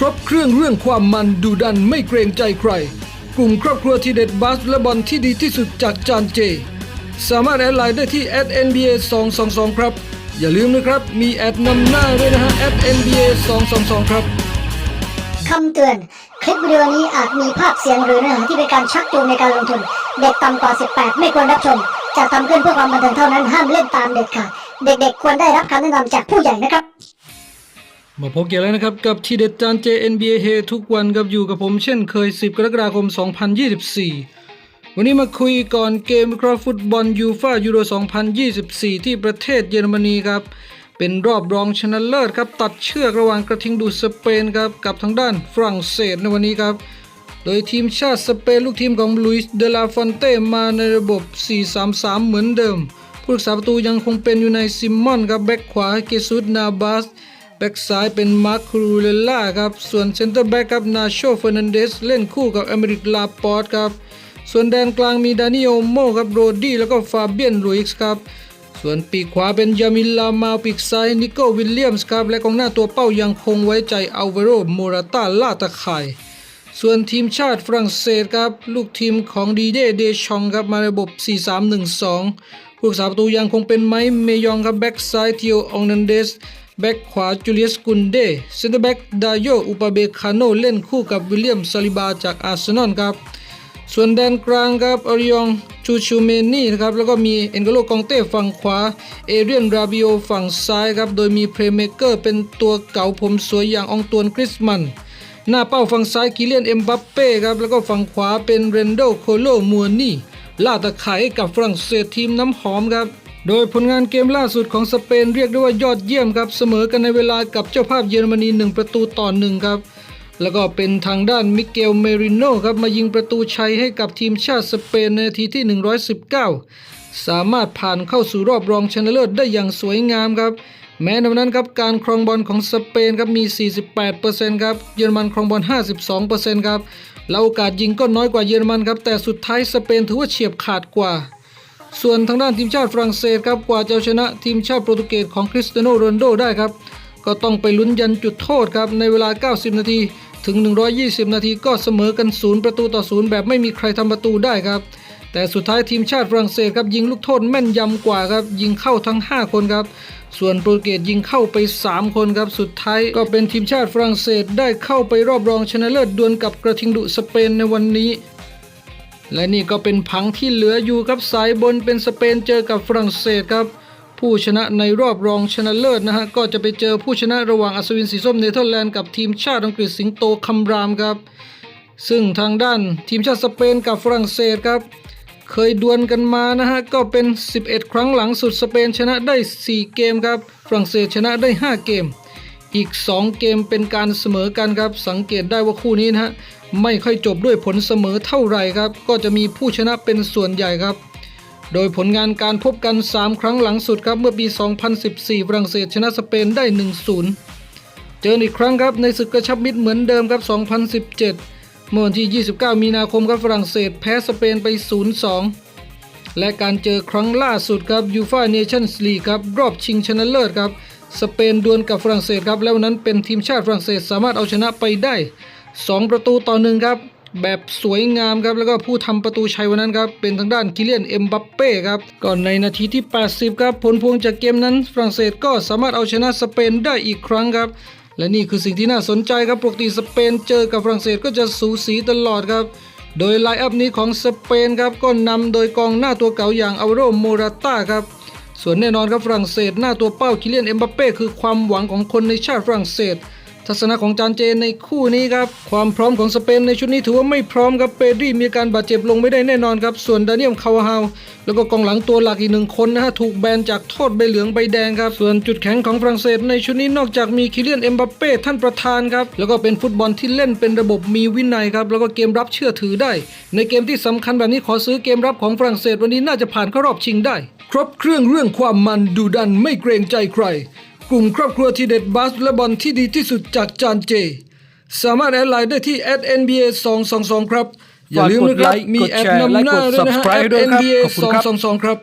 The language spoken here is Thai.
ครื่องเรื่องความมันดูดันไม่เกรงใจใคร กลุ่มครอบครัวทีเด็ดบาสและบอลที่ดีที่สุดจากจานเจ สามารถแอดไลน์ได้ที่ @nba 222ครับ อย่าลืมนะครับ มีแอดนำหน้าด้วยนะฮะ @nba 222ครับคำเตือน คลิปวิดีโอนี้อาจมีภาพเสียงหรือเนื้อหาที่เป็นการชักจูงในการลงทุน เด็กต่ำกว่า 18 ไม่ควรรับชมจะทำขึ้นเพื่อความบันเทิงเท่านั้นห้ามเล่นตามเด็ดขาดเด็กๆ ควรได้รับคำแนะนำจากผู้ใหญ่นะครับ มาพบกันแล้วนะครับ กับทีเด็ดจานเจ NBA เฮทุกวันกับอยู่กับผมเช่นเคย 10 กรกฎาคม 2024 วันนี้มาคุยก่อนเกมครับฟุตบอลยูฟายูโร 2024 ที่ประเทศเยอรมนีครับ เป็นรอบรองชนะเลิศครับ ตัดเชือกระหว่างกระทิงดูดสเปนครับ กับทางด้านฝรั่งเศสในวันนี้ครับ โดยทีมชาติสเปนลูกทีมของลุยส์เดลาฟอนเต้มาในระบบ 4-3-3 เหมือนเดิม ผู้รักษาประตูยังคงเป็นอยู่ในซิมมอนครับแบ็กขวาเกซุสนาบาส แบ็กซ้ายเป็นมาร์ครูเลล่าครับ ส่วนเซนเตอร์แบ็กครับนาโชเฟอร์นันเดสเล่นคู่กับอเมริกลาปอร์ตครับ ส่วนแดนกลางมีดานิโอโมครับโรดี้แล้วก็ฟาเบียนลุยส์ครับ ส่วนปีกขวาเป็นยามิลามาปีกซ้ายนิโกวิลเลียมส์ครับ และกองหน้าตัวเป้ายังคงไว้ใจอัลเวโรโมราตาลาตะข่ส่วนทีมชาติฝรั่งเศสครับ ลูกทีมของดีเดเดชองครับมาระบบ 4-3-1-2 ผู้รักษาประตูยังคงเป็นไมค์เมยองครับแบ็กซ้ายเทียวองนันเดส แบ็กขวาจูเลียสกุนเดเซนเตอร์แบ็กดาโยอุปาเบคาโนเล่นคู่กับวิลเลียมซาลิบาจากอาร์เซนอลครับ ส่วนแดนกลางครับอริยองชูชูเมนี่นะครับแล้วก็มีเอ็นโกโลกองเต้ฝั่งขวา เอเรียนราบิโอฝั่งซ้ายครับโดยมีเพลย์เมเกอร์เป็นตัวเก่าผมสวยอย่างองตวนคริสมันหน้าเป้าฝั่งซ้ายกิเลียนเอ็มบัปเป้ครับแล้วก็ฝั่งขวาเป็นเรนโดโคโลมัวนี่ล่าตะข่ายให้กับฝรั่งเศสทีมน้ำหอมครับ โดยผลงานเกมล่าสุดของสเปนเรียกได้ว่ายอดเยี่ยมครับเสมอกันในเวลากับเจ้าภาพเยอรมนี 1 ประตูต่อหนึ่งครับแล้วก็เป็นทางด้านมิเกลเมริโนครับมายิงประตูชัยให้กับทีมชาติสเปนในทีที่ 119 สามารถผ่านเข้าสู่รอบรองชนะเลิศได้อย่างสวยงามครับ แม้ในวันนั้นครับการครองบอลของสเปนครับมี 48%ครับเยอรมันครองบอล 52%ครับแล้วโอกาสยิงก็น้อยกว่าเยอรมันครับแต่สุดท้ายสเปนถือว่าเฉียบขาดกว่า ส่วนทางด้านทีมชาติฝรั่งเศสครับกว่าจะชนะทีมชาติโปรตุเกสของคริสเตียโนโรนโดได้ครับ ก็ต้องไปลุ้นยันจุดโทษครับในเวลา 90 นาทีถึง 120 นาทีก็เสมอกัน 0 ประตูต่อ 0 แบบไม่มีใครทำประตูได้ครับ แต่สุดท้ายทีมชาติฝรั่งเศสครับยิงลูกโทษแม่นยำกว่าครับยิงเข้าทั้ง 5 คนครับ ส่วนโปรตุเกสยิงเข้าไป 3 คนครับ สุดท้ายก็เป็นทีมชาติฝรั่งเศสได้เข้าไปรอบรองชนะเลิศดวลกับกระทิงดุสเปนในวันนี้ และนี่ก็เป็นผังที่เหลืออยู่ครับสายบนเป็นสเปนเจอกับฝรั่งเศสครับ ผู้ชนะในรอบรองชนะเลิศนะฮะก็จะไปเจอผู้ชนะระหว่างอัศวินสีส้มเนเธอร์แลนด์กับทีมชาติอังกฤษสิงโตคำรามครับ ซึ่งทางด้านทีมชาติสเปนกับฝรั่งเศสครับเคยดวลกันมานะฮะก็เป็น 11 ครั้งหลังสุดสเปนชนะได้ 4 เกมครับฝรั่งเศสชนะได้ 5 เกม อีก 2 เกมเป็นการเสมอกันครับสังเกตได้ว่าคู่นี้นะฮะ ไม่ค่อยจบด้วยผลเสมอเท่าไหร่ครับ ก็จะมีผู้ชนะเป็นส่วนใหญ่ครับ โดยผลงานการพบกัน 3 ครั้งหลังสุดครับเมื่อปี 2014 ฝรั่งเศสชนะสเปนได้ 1-0 เจออีกครั้งครับในศึกกระชับมิตรเหมือนเดิมครับ 2017 เมื่อวันที่ 29 มีนาคมครับฝรั่งเศสแพ้สเปนไป 0-2 และการเจอครั้งล่าสุดครับยูฟ่าเนชั่นส์ลีกครับรอบชิงชนะเลิศครับสเปนดวลกับฝรั่งเศสครับแล้ววันนั้นเป็นทีมชาติฝรั่งเศสสามารถเอาชนะไปได้ 2 ประตูต่อหนึ่งครับ แบบสวยงามครับ แล้วก็ผู้ทำประตูชัยวันนั้นครับ เป็นทางด้านกิเลียนเอ็มบัปเป้ครับ ก่อนในนาทีที่ 80 ครับ ผลพวงจากเกมนั้น ฝรั่งเศสก็สามารถเอาชนะสเปนได้อีกครั้งครับและนี่คือสิ่งที่น่าสนใจครับปกติสเปนเจอกับฝรั่งเศสก็จะสูสีตลอดครับ โดยไลน์อัพนี้ของสเปนครับก็นำโดยกองหน้าตัวเก่าอย่างอัลโรโมราต้าครับ ส่วนแน่นอนครับฝรั่งเศสหน้าตัวเป้าคิเลียนเอ็มบัปเป้คือความหวังของคนในชาติฝรั่งเศส ทัศนะของจานเจในคู่นี้ครับความพร้อมของสเปนในชุดนี้ถือว่าไม่พร้อมครับเปดรีมีการบาดเจ็บลงไม่ได้แน่นอนครับส่วนดานิเอลคาวาฮาวแล้วก็กองหลังตัวหลักอีกหนึ่งคนนะฮะถูกแบนจากโทษใบเหลืองใบแดงครับส่วนจุดแข็งของฝรั่งเศสในชุดนี้นอกจากมีคิเลียนเอ็มบัปเป้ท่านประธานครับแล้วก็เป็นฟุตบอลที่เล่นเป็นระบบมีวินัยครับแล้วก็เกมรับเชื่อถือได้ ในเกมที่สำคัญแบบนี้ขอซื้อเกมรับของฝรั่งเศสวันนี้น่าจะผ่านเข้ารอบชิงได้ ครบเครื่องเรื่องความมันดูดันไม่เกรงใจใคร กลุ่มครอบครัวทีเด็ดบาสและบอลที่ดีที่สุดจากจานเจ สามารถแอดไลน์ได้ที่ @nba 222ครับ อย่าลืมนะครับ มีแอดนำหน้าด้วยนะฮะ subscribe ด้วยครับ @nba ขอบคุณครับ222ครับ